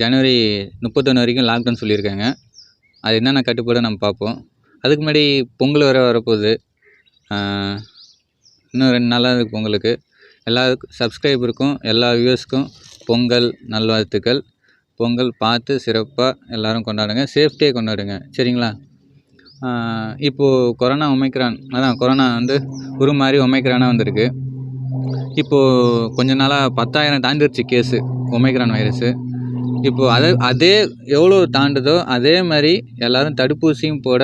ஜனவரி முப்பத்தொன்று வரைக்கும் லாக்டவுன் சொல்லியிருக்காங்க. அது என்னென்ன கட்டுப்பாடு நம்ம பார்ப்போம். அதுக்கு முன்னாடி பொங்கல் வேறு வரப்போகுது. இன்னும் ரெண்டு நாளாக இருக்குது பொங்கலுக்கு. எல்லாருக்கும் சப்ஸ்கிரைபருக்கும் எல்லா வியூவர்ஸ்க்கும் பொங்கல் நல்வாழ்த்துக்கள். பொங்கல் பார்த்து சிறப்பாக எல்லோரும் கொண்டாடுங்க. சேஃப்டியாக கொண்டாடுங்க. சரிங்களா? இப்போது கொரோனா ஒமைக்ரான் அதான் கொரோனா வந்து உருமாறி ஒமைக்ரானாக வந்திருக்கு. இப்போது கொஞ்ச நாளாக பத்தாயிரம் தாண்டிடுச்சு கேஸு ஒமைக்ரான் வைரஸு இப்போது அதை அதே எவ்வளோ தாண்டுதோ அதே மாதிரி எல்லோரும் தடுப்பூசியும் போட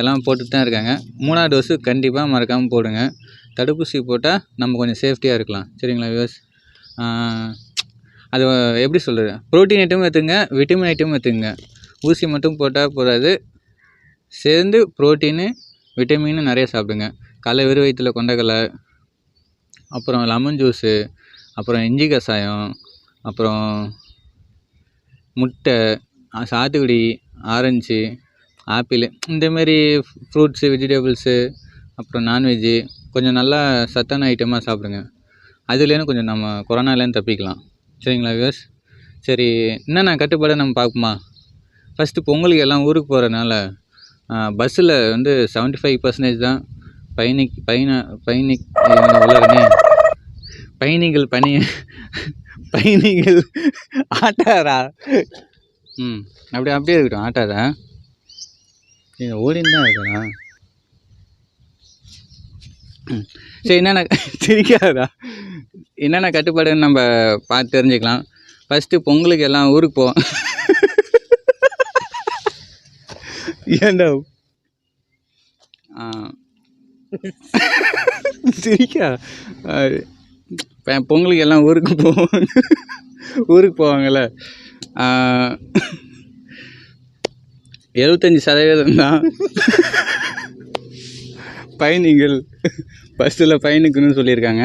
எல்லாம் போட்டுட்டு தான் இருக்காங்க. மூணாவது டோஸு கண்டிப்பாக மறக்காமல் போடுங்க. தடுப்பூசி போட்டால் நம்ம கொஞ்சம் சேஃப்டியாக இருக்கலாம். சரிங்களா வியூஸ் அது எப்படி சொல்கிறது ப்ரோட்டீன் ஐட்டமும் எடுத்துங்க விட்டமின் ஐட்டமும் எடுத்துங்க. ஊசி மட்டும் போட்டால் போதாது. சேர்ந்து ப்ரோட்டீனு விட்டமின்னு நிறைய சாப்பிடுங்க. களை வெறும் வயிற்றில் கொண்டக்கடலை அப்புறம் லெமன் ஜூஸு அப்புறம் இஞ்சி கஷாயம் அப்புறம் முட்டை சாத்துக்குடி ஆரஞ்சு ஆப்பிள் இந்தமாரி ஃப்ரூட்ஸு வெஜிடபிள்ஸு அப்புறம் நான்வெஜ்ஜு கொஞ்சம் நல்லா சத்தான ஐட்டமாக சாப்பிடுங்க. அதுலேருந்து கொஞ்சம் நம்ம கொரோனாலேருந்து தப்பிக்கலாம். சரிங்களா வியூஸ் சரி என்னென்ன கட்டுப்பாடை நம்ம பார்ப்போமா? ஃபஸ்ட்டு பொங்கலுக்கு எல்லாம் ஊருக்கு போகிறதுனால பஸ்ஸில் வந்து செவன்ட்டி ஃபைவ் பர்சன்டேஜ் தான் பயணி பயண பயணி உள்ளே பயணிகள் பணி பயணிகள் ஆட்டாரா? ம் அப்படி அப்படியே இருக்கட்டும் ஆட்டாரா? இது ஓடின்னு தான் இருக்கா ம் சரி என்னென்ன சிரிக்காதா என்னென்ன கட்டுப்பாடுன்னு நம்ம பார்த்து தெரிஞ்சுக்கலாம். ஃபஸ்ட்டு பொங்கலுக்கு எல்லாம் ஊருக்கு போவோம் ஏண்டா. சிரிக்கா? பொங்கலுக்கு எல்லாம் ஊருக்கு போவாங்க. ஊருக்கு போவாங்கள்ல எழுபத்தஞ்சி சதவீதம் தான் பயணிகள். பஸ்ஸில் பயணிக்கணும்னு சொல்லியிருக்காங்க.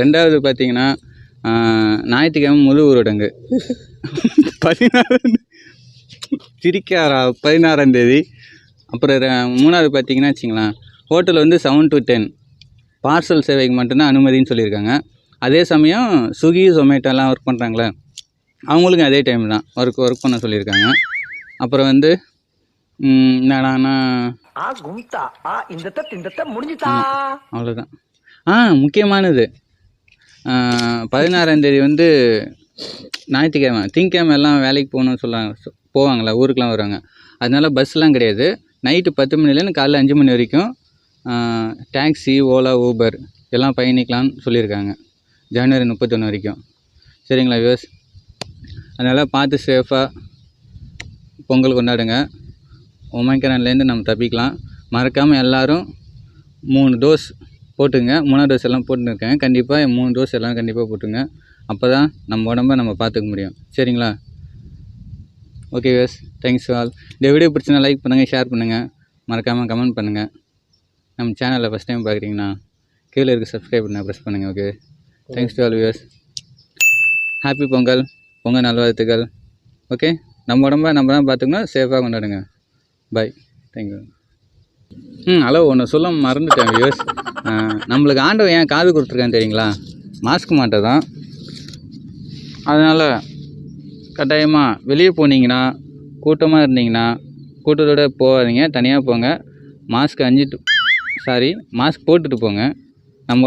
ரெண்டாவது பார்த்தீங்கன்னா ஞாயிற்றுக்கிழமை முழு ஊரடங்கு. பதினாறாம் சிரிக்காரா பதினாறாம் தேதி. அப்புறம் மூணாவது பார்த்தீங்கன்னா வச்சிங்களேன் ஹோட்டல் வந்து செவன் டு டென் பார்சல் சேவைக்கு மட்டும்தான் அனுமதின்னு சொல்லியிருக்காங்க. அதே சமயம் ஸ்விக்கி ஜொமேட்டோலாம் ஒர்க் பண்ணுறாங்களே அவங்களுக்கும் அதே டைம் தான் ஒர்க் ஒர்க் பண்ண சொல்லியிருக்காங்க. அப்புறம் வந்து முடிஞ்சுதா? அவ்வளோதான் ஆ முக்கியமானது. பதினாறாம் தேதி வந்து ஞாயிற்றுக்கிழமை திங்கக்கிழமை எல்லாம் வேலைக்கு போகணும்னு சொல்லுவாங்க போவாங்களா ஊருக்குலாம் வருவாங்க அதனால பஸ்லாம் கிடையாது. நைட்டு பத்து மணிலேருந்து காலைல அஞ்சு மணி வரைக்கும் டாக்ஸி ஓலா ஊபர் எல்லாம் பயணிக்கலாம்னு சொல்லியிருக்காங்க. ஜனவரி முப்பத்தொன்று வரைக்கும். சரிங்களா வியூஸ் அதனால் பார்த்து சேஃபாக பொங்கல் கொண்டாடுங்க. ஒமைக்ரான்லேருந்து நம்ம தப்பிக்கலாம். மறக்காமல் எல்லோரும் மூணு டோஸ் போட்டுங்க. மூணாவது டோஸ் எல்லாம் போட்டுருக்கேன். கண்டிப்பாக மூணு டோஸ் எல்லாம் கண்டிப்பாக போட்டுங்க. அப்போ தான் நம்ம உடம்ப நம்ம பார்த்துக்க முடியும். சரிங்களா? ஓகே வேஸ் தேங்க்ஸ் ஆல் இந்த வீடியோ பிடிச்சினா லைக் பண்ணுங்கள் ஷேர் பண்ணுங்கள் மறக்காமல் கமெண்ட் பண்ணுங்கள் நம்ம சேனலில் ஃபஸ்ட் டைம் பார்க்குறீங்கன்னா கீழே இருக்க சப்ஸ்கிரைப் பண்ண ப்ரெஸ் பண்ணுங்கள் okay thanks to all viewers happy Pongal Pongal நல்வாழ்த்துக்கள் ஓகே நம்ம உடம்ப நம்ம தான் பார்த்துக்கணும் சேஃபாக கொண்டாடுங்க. பாய் தேங்க்யூ ம் ஹலோ ஒன்று சொல்ல மறந்துட்டேன் வியூஸ் நம்மளுக்கு ஆண்டவன் ஏன் காது கொடுத்துருக்கான்னு தெரியுங்களா? மாஸ்க் மாட்டை தான் அதனால் கட்டாயமாக வெளியே போனீங்கன்னா கூட்டமாக இருந்தீங்கன்னா கூட்டத்தோட போகாதீங்க. தனியாக போங்க. மாஸ்க் அணிஞ்சிட்டு சாரி மாஸ்க் போட்டுட்டு போங்க. நம்ம உடம்பு